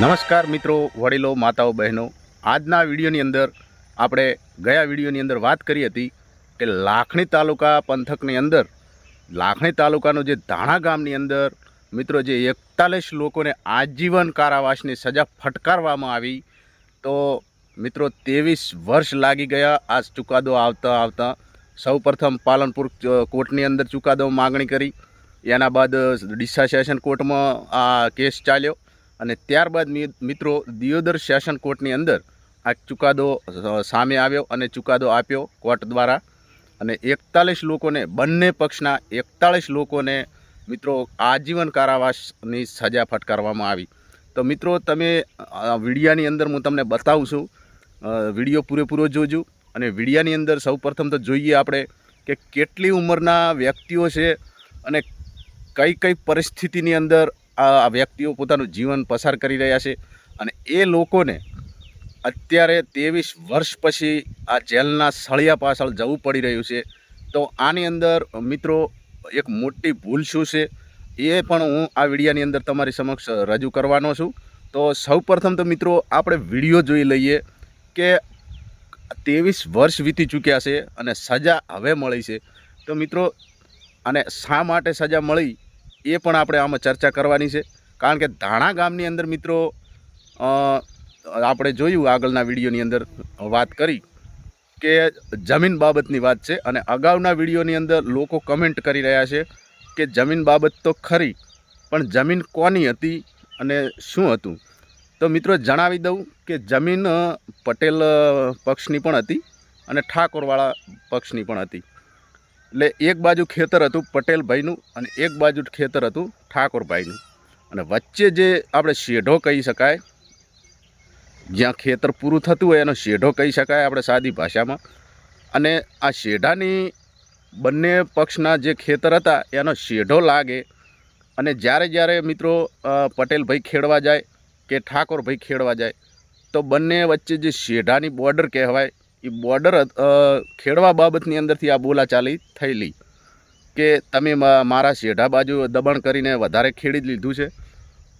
નમસ્કાર મિત્રો, વડીલો, માતાઓ, બહેનો. આજના વિડીયોની અંદર આપણે ગયા વિડીયોની અંદર વાત કરી હતી કે લાખણી તાલુકા પંથકની અંદર, લાખણી તાલુકાનો જે ધાણા ગામની અંદર મિત્રો જે એકતાલીસ લોકોને આજીવન કારાવાસની સજા ફટકારવામાં આવી, તો મિત્રો ત્રેવીસ વર્ષ લાગી ગયા આ ચુકાદો આવતા આવતા. સૌપ્રથમ પાલનપુર કોર્ટની અંદર ચુકાદો માગણી કરી. એના બાદ ડીસા સેશન કોર્ટમાં આ કેસ ચાલ્યો. અને ત્યારબાદ મિત્રો, દિયોદર સેશન કોર્ટની અંદર આ ચુકાદો સામે આવ્યો અને ચુકાદો આપ્યો કોર્ટ દ્વારા. અને એકતાલીસ લોકોને, બંને પક્ષના એકતાલીસ લોકોને, મિત્રો, આજીવન કારાવાસની સજા ફટકારવામાં આવી. તો મિત્રો, તમે વિડીયાની અંદર હું તમને બતાવું છું. વીડિયો પૂરેપૂરો જોજો અને વિડીયાની અંદર સૌપ્રથમ તો જોઈએ આપણે કે કેટલી ઉંમરના વ્યક્તિઓ છે અને કઈ કઈ પરિસ્થિતિની અંદર આ વ્યક્તિઓ પોતાનું જીવન પસાર કરી રહ્યા છે અને એ લોકોને અત્યારે ત્રેવીસ વર્ષ પછી આ જેલના સળિયા પાછળ જવું પડી રહ્યું છે. તો આની અંદર, મિત્રો, એક મોટી ભૂલ શું છે એ પણ હું આ વિડીયાની અંદર તમારી સમક્ષ રજૂ કરવાનો છું. તો સૌપ્રથમ તો મિત્રો, આપણે વીડિયો જોઈ લઈએ કે ત્રેવીસ વર્ષ વીતી ચૂક્યા છે અને સજા હવે મળી છે. તો મિત્રો, અને શા માટે સજા મળી? એ પણ આપણે આમાં ચર્ચા કરવાની છે. કારણ કે ધાણા ગામની અંદર મિત્રો આપણે જોયું આગળના વિડીયોની અંદર વાત કરી કે જમીન બાબતની વાત છે અને અગાઉના વિડીયોની અંદર લોકો કમેન્ટ કરી રહ્યા છે કે જમીન બાબત તો ખરી, પણ જમીન કોની હતી અને શું હતું? તો મિત્રો જણાવી દઉં કે જમીન પટેલ પક્ષની પણ હતી અને ઠાકોરવાળા પક્ષની પણ હતી. એટલે એક બાજુ ખેતર હતું પટેલભાઈનું અને એક બાજુ ખેતર હતું ઠાકોરભાઈનું. અને વચ્ચે જે આપણે શેઢો કહી શકાય, જ્યાં ખેતર પૂરું થતું હોય એનો શેઢો કહી શકાય આપણે સાદી ભાષામાં. અને આ શેઢાની બંને પક્ષના જે ખેતર હતા એનો શેઢો લાગે. અને જ્યારે જ્યારે મિત્રો પટેલભાઈ ખેડવા જાય કે ઠાકોરભાઈ ખેડવા જાય, તો બંને વચ્ચે જે શેઢાની બોર્ડર કહેવાય એ બોર્ડર ખેડવા બાબતની અંદરથી આ બોલાચાલી થયેલી કે તમે મારા શેઢા બાજુ દબાણ કરીને વધારે ખેડી લીધું છે.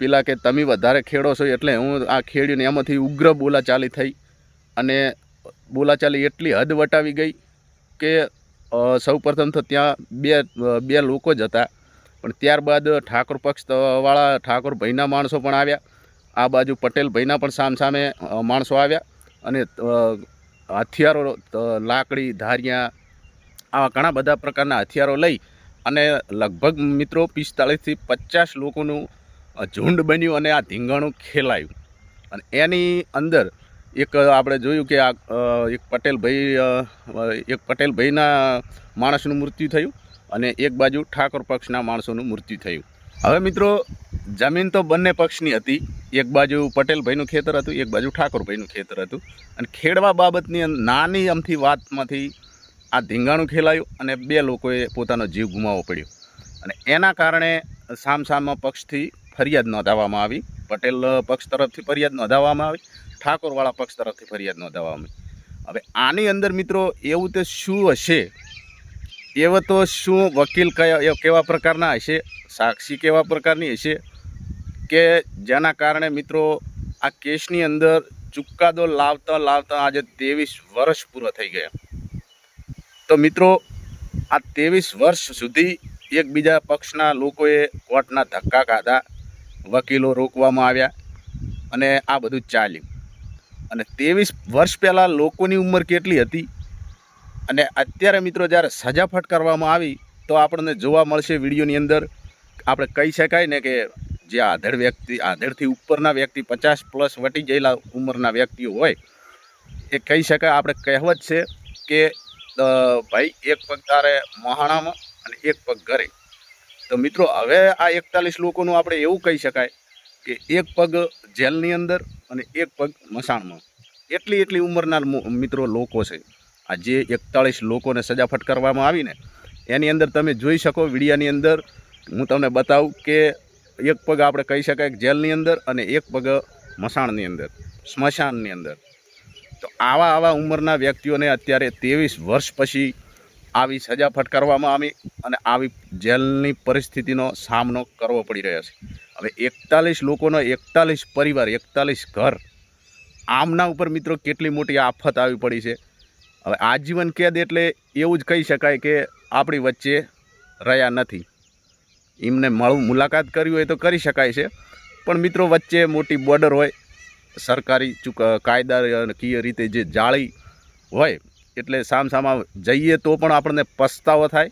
પેલા કે તમે વધારે ખેડો છો એટલે હું આ ખેડીને એમાંથી ઉગ્ર બોલાચાલી થઈ અને બોલાચાલી એટલી હદ વટાવી ગઈ કે સૌપ્રથમ તો ત્યાં બે બે લોકો જ હતા. પણ ત્યારબાદ ઠાકોર પક્ષવાળા ઠાકોર ભાઈના માણસો પણ આવ્યા. આ બાજુ પટેલ ભાઈના પણ સામસામે માણસો આવ્યા અને હથિયારો લાકડી, ધારિયા આવા ઘણા બધા પ્રકારના હથિયારો લઈ અને લગભગ મિત્રો પિસ્તાળીસથી પચાસ લોકોનું ઝુંડ બન્યું અને આ ધીંગાણું ખેલાયું. અને એની અંદર એક આપણે જોયું કે આ એક પટેલભાઈ એક પટેલભાઈના માણસનું મૃત્યુ થયું અને એક બાજુ ઠાકોર પક્ષના માણસોનું મૃત્યુ થયું. હવે મિત્રો, જમીન તો બંને પક્ષની હતી. એક બાજુ પટેલભાઈનું ખેતર હતું, એક બાજુ ઠાકોરભાઈનું ખેતર હતું. અને ખેડવા બાબતની નાની અમથી વાતમાંથી આ ધીંગાણું ખેલાયું અને બે લોકોએ પોતાનો જીવ ગુમાવવો પડ્યો. અને એના કારણે સામસામા પક્ષથી ફરિયાદ નોંધાવવામાં આવી. પટેલ પક્ષ તરફથી ફરિયાદ નોંધાવવામાં આવી. ઠાકોરવાળા પક્ષ તરફથી ફરિયાદ નોંધાવવામાં આવી. હવે આની અંદર મિત્રો, એવું તે શું હશે? એવો તો શું વકીલ કયા કેવા પ્રકારના હશે? સાક્ષી કેવા પ્રકારની હશે? કે જેના કારણે મિત્રો આ કેસની અંદર ચુકાદો લાવતા લાવતા આજે ત્રેવીસ વર્ષ પૂરા થઈ ગયા. તો મિત્રો, આ ત્રેવીસ વર્ષ સુધી એકબીજા પક્ષના લોકોએ કોર્ટના ધક્કા ખાધા, વકીલો રોકવામાં આવ્યા અને આ બધું ચાલ્યું. અને ત્રેવીસ વર્ષ પહેલાં લોકોની ઉંમર કેટલી હતી? અને અત્યારે મિત્રો જ્યારે સજા ફટકારવામાં આવી, તો આપણને જોવા મળશે વિડીયોની અંદર, આપણે કહી શકાય ને કે જે આધેડ વ્યક્તિ, આધેડથી ઉપરના વ્યક્તિ પચાસ પ્લસ વટી ગયેલા ઉંમરના વ્યક્તિઓ હોય, એ કહી શકાય, આપણે કહેવત છે કે ભાઈ, એક પગ તારે મહાણામાં અને એક પગ ઘરે. તો મિત્રો, હવે આ એકતાલીસ લોકોનું આપણે એવું કહી શકાય કે એક પગ જેલની અંદર અને એક પગ મસાણમાં એટલી એટલી ઉંમરના મિત્રો લોકો છે. આ જે એકતાળીસ લોકોને સજા ફટકારવામાં આવીને, એની અંદર તમે જોઈ શકો વિડીયાની અંદર, હું તમને બતાવું કે એક પગ આપણે કહી શકાય જેલની અંદર અને એક પગ મસાણની અંદર, સ્મશાનની અંદર. તો આવા આવા ઉંમરના વ્યક્તિઓને અત્યારે ત્રેવીસ વર્ષ પછી આવી સજા ફટકારવામાં આવી અને આવી જેલની પરિસ્થિતિનો સામનો કરવો પડી રહ્યો છે. હવે એકતાલીસ લોકોનો એકતાલીસ પરિવાર એકતાલીસ ઘર, આમના ઉપર મિત્રો કેટલી મોટી આફત આવી પડી છે? હવે આજીવન કેદ એટલે એવું જ કહી શકાય કે આપણી વચ્ચે રહ્યા નથી. એમને મળવું મુલાકાત કરવી હોય તો કરી શકાય છે. પણ મિત્રો, વચ્ચે મોટી બોર્ડર હોય, સરકારી ચૂક, કાયદાકીય રીતે જે જાળી હોય, એટલે સામસામા જઈએ તો પણ આપણને પસ્તાવો થાય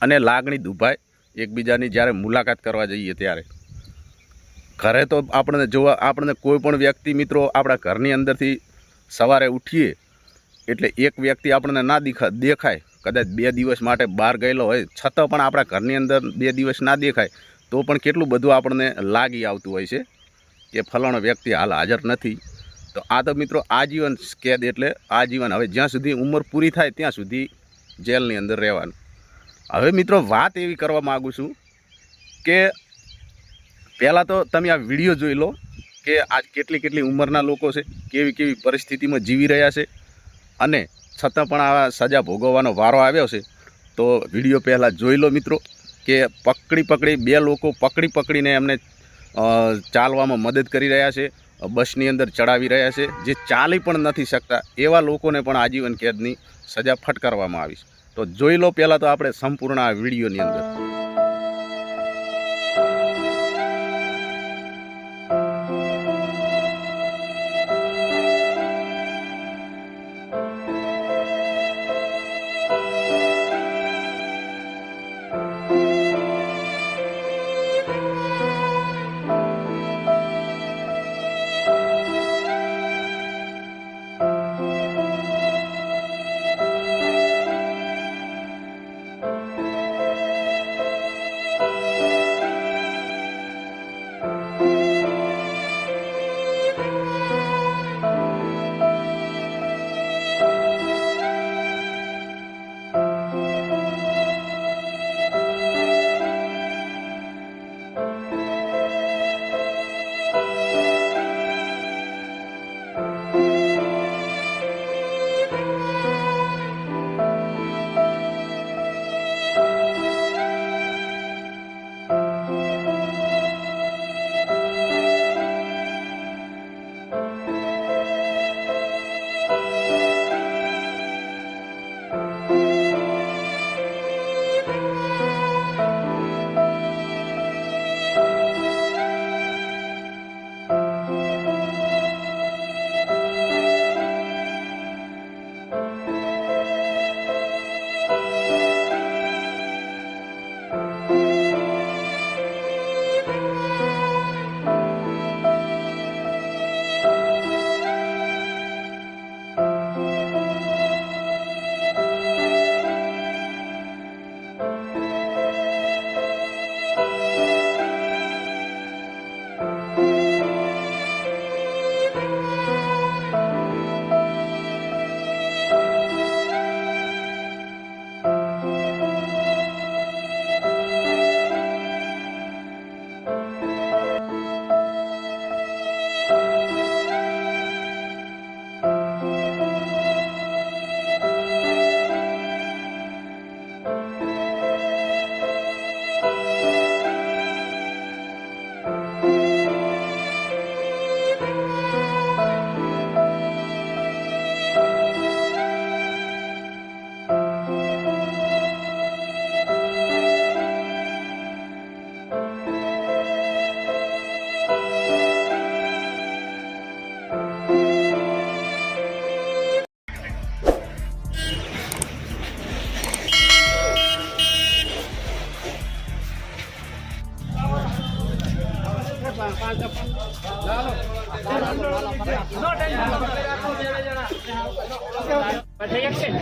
અને લાગણી દુભાય એકબીજાની જ્યારે મુલાકાત કરવા જઈએ ત્યારે. ઘરે તો આપણને જોવા, આપણને કોઈ પણ વ્યક્તિ મિત્રો આપણા ઘરની અંદરથી સવારે ઉઠીએ એટલે એક વ્યક્તિ આપણને ના દેખા, દેખાય. કદાચ બે દિવસ માટે બહાર ગયેલો હોય, છતાં પણ આપણા ઘરની અંદર બે દિવસ ના દેખાય, તો પણ કેટલું બધું આપણને લાગી આવતું હોય છે કે ફલાણો વ્યક્તિ હાલ હાજર નથી. તો આ તો મિત્રો આજીવન કેદ એટલે આજીવન. હવે જ્યાં સુધી ઉંમર પૂરી થાય ત્યાં સુધી જેલની અંદર રહેવાનું. હવે મિત્રો વાત એવી કરવા માગું છું કે પહેલાં તો તમે આ વીડિયો જોઈ લો કે આજ કેટલી કેટલી ઉંમરના લોકો છે કેવી કેવી પરિસ્થિતિમાં જીવી રહ્યા છે અને છતાં પણ આ સજા ભોગવવાનો વારો આવ્યો છે, તો વીડિયો પહેલાં જોઈ લો મિત્રો, કે પકડી પકડી બે લોકો પકડી પકડીને એમને ચાલવામાં મદદ કરી રહ્યા છે, બસની અંદર ચડાવી રહ્યા છે, જે ચાલી પણ નથી શકતા એવા લોકોને પણ આજીવન કેદની સજા ફટકારવામાં આવી છે. તો જોઈ લો પહેલાં તો આપણે સંપૂર્ણ આ વિડીયોની અંદર.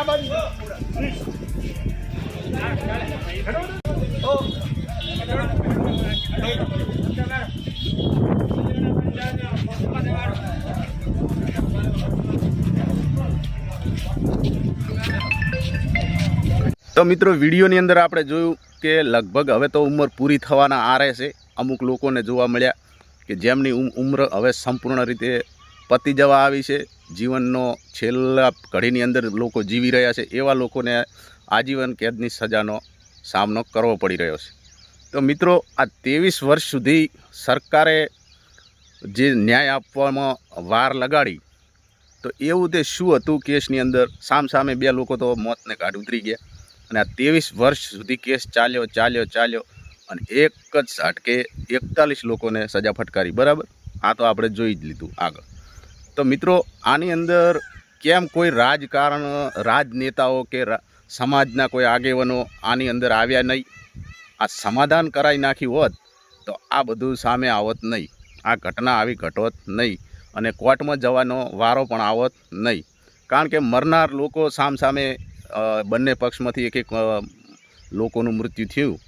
તો મિત્રો, વિડીયોની અંદર આપણે જોયું કે લગભગ હવે તો ઉંમર પૂરી થવાના આરે છે. અમુક લોકોને જોવા મળ્યા કે જેમની ઉંમર હવે સંપૂર્ણ રીતે પતી જવા આવી છે. જીવનનો છેલ્લા ઘડીની અંદર લોકો જીવી રહ્યા છે, એવા લોકોને આજીવન કેદની સજાનો સામનો કરવો પડી રહ્યો છે. તો મિત્રો, આ ત્રેવીસ વર્ષ સુધી સરકારે જે ન્યાય આપવામાં વાર લગાડી, તો એવું તે શું હતું કેસની અંદર? સામસામે બે લોકો તો મોતને કાઢ ઉતરી ગયા અને આ ત્રેવીસ વર્ષ સુધી કેસ ચાલ્યો ચાલ્યો ચાલ્યો અને એક જ ઝાટકે એકતાલીસ લોકોને સજા ફટકારી. બરાબર? આ તો આપણે જોઈ જ લીધું આગળ. તો મિત્રો, આની અંદર કેમ કોઈ રાજકારણ, રાજનેતાઓ કે સમાજના કોઈ આગેવાનો આની અંદર આવ્યા નહીં? આ સમાધાન કરાવી નાખ્યું હોત, તો આ બધું સામે આવત નહીં. આ ઘટના આવી ઘટોત નહીં અને કોર્ટમાં જવાનો વારો પણ આવત નહીં. કારણ કે મરનાર લોકો સામસામે બંને પક્ષમાંથી એક એક લોકોનું મૃત્યુ થયું.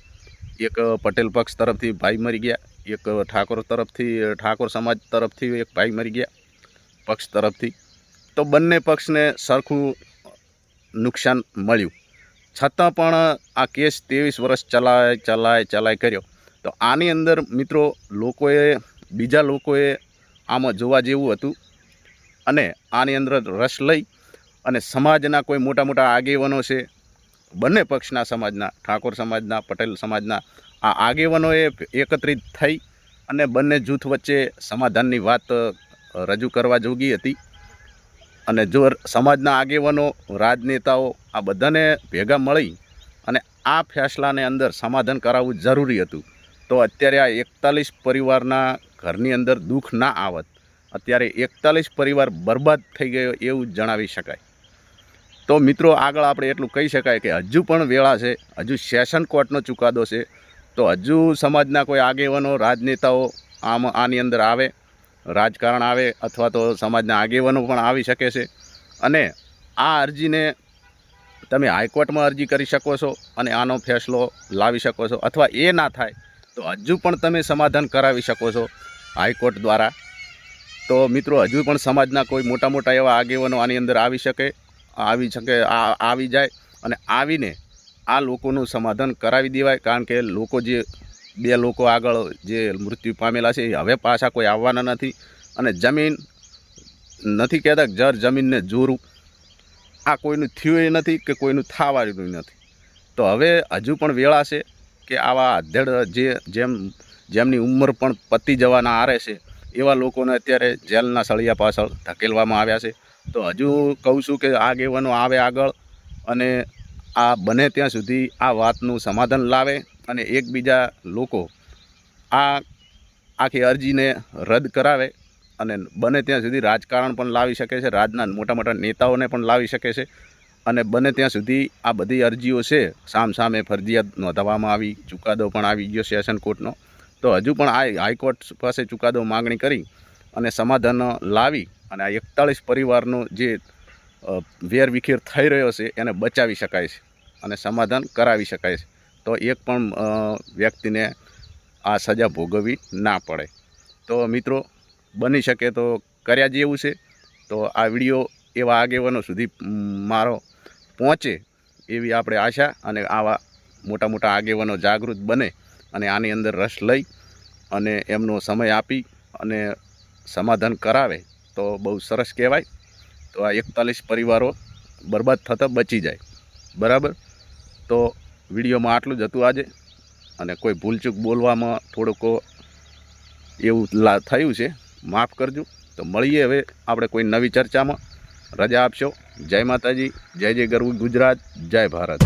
એક પટેલ પક્ષ તરફથી ભાઈ મરી ગયા, એક ઠાકોર તરફથી ઠાકોર સમાજ તરફથી એક ભાઈ મરી ગયા. પક્ષ તરફથી, તો બંને પક્ષને સરખું નુકસાન મળ્યું. છતાં પણ આ કેસ ત્રેવીસ વર્ષ ચલાય ચલાય ચલાય કર્યો. તો આની અંદર મિત્રો લોકોએ, બીજા લોકોએ આમાં જોવા જેવું હતું. અને આની અંદર રસ લઈ અને સમાજના કોઈ મોટા મોટા આગેવાનો છે, બંને પક્ષના સમાજના, ઠાકોર સમાજના, પટેલ સમાજના, આ આગેવાનોએ એકત્રિત થઈ અને બંને જૂથ વચ્ચે સમાધાનની વાત રજૂ કરવા જોગી હતી. અને જો સમાજના આગેવાનો, રાજનેતાઓ આ બધાને ભેગા મળી અને આ ફેસલાને અંદર સમાધાન કરાવવું જરૂરી હતું, તો અત્યારે આ એકતાલીસ પરિવારના ઘરની અંદર દુઃખ ના આવત. અત્યારે એકતાલીસ પરિવાર બરબાદ થઈ ગયો એવું જણાવી શકાય. તો મિત્રો, આગળ આપણે એટલું કહી શકાય કે હજુ પણ વેળા છે, હજુ સેશન કોર્ટનો ચુકાદો છે, તો હજુ સમાજના કોઈ આગેવાનો, રાજનેતાઓ આમ આની અંદર આવે રાજકારણ આવે અથવા તો સમાજના આગેવાનો પણ આવી શકે છે. અને આ અરજીને તમે હાઈકોર્ટમાં અરજી કરી શકો છો અને આનો ફેસલો લાવી શકો છો અથવા એ ના થાય તો હજુ પણ તમે સમાધાન કરાવી શકો છો હાઈકોર્ટ દ્વારા. તો મિત્રો, હજુ પણ સમાજના કોઈ મોટા મોટા એવા આગેવાનો આની અંદર આવી શકે આવી શકે આવી જાય અને આવીને આ લોકોનું સમાધાન કરાવી દેવાય. કારણ કે લોકો જે બે લોકો આગળ જે મૃત્યુ પામેલા છે એ હવે પાછા કોઈ આવવાના નથી. અને જમીન નથી કહેતા જર જમીનને જોરું. આ કોઈનું થયું એ નથી કે કોઈનું થવાનું નથી. તો હવે હજુ પણ વેળા છે કે આવા અધેડ જે જેમ જેમની ઉંમર પણ પતી જવાના આરે છે, એવા લોકોને અત્યારે જેલના સળિયા પાછળ ધકેલવામાં આવ્યા છે. તો હજુ કહું છું કે આગેવાનો આવે આગળ અને આ બને ત્યાં સુધી આ વાતનું સમાધાન લાવે. અને એકબીજા લોકો આ આખી અરજીને રદ કરાવે અને બને ત્યાં સુધી રાજકારણ પણ લાવી શકે છે, રાજના મોટા મોટા નેતાઓને પણ લાવી શકે છે અને બને ત્યાં સુધી આ બધી અરજીઓ છે સામ સામે ફરજિયાત નોંધાવવામાં આવી, ચુકાદો પણ આવી ગયો સેશન કોર્ટનો. તો હજુ પણ આ હાઈકોર્ટ પાસે ચુકાદો માગણી કરી અને સમાધાન લાવી અને આ એકતાળીસ પરિવારનો જે વેરવિખેર થઈ રહ્યો છે એને બચાવી શકાય છે અને સમાધાન કરાવી શકાય છે. તો એક પણ વ્યક્તિને આ સજા ભોગવવી ના પડે. તો મિત્રો, બની શકે તો કર્યા જેવું છે. તો આ વીડિયો એવા આગેવાનો સુધી મારો પહોંચે એવી આપણે આશા અને આવા મોટા મોટા આગેવાનો જાગૃત બને અને આની અંદર રસ લઈ અને એમનો સમય આપી અને સમાધાન કરાવે તો બહુ સરસ કહેવાય. તો આ એકતાલીસ પરિવારો બરબાદ થતાં બચી જાય. બરાબર? તો વિડીયોમાં આટલું જ હતું આજે. અને કોઈ ભૂલચૂક બોલવામાં થોડુંક એવું થયું છે, માફ કરજો. તો મળીએ હવે આપણે કોઈ નવી ચર્ચામાં. રજા આપશો. જય માતાજી. જય જય ગરવું ગુજરાત. જય ભારત.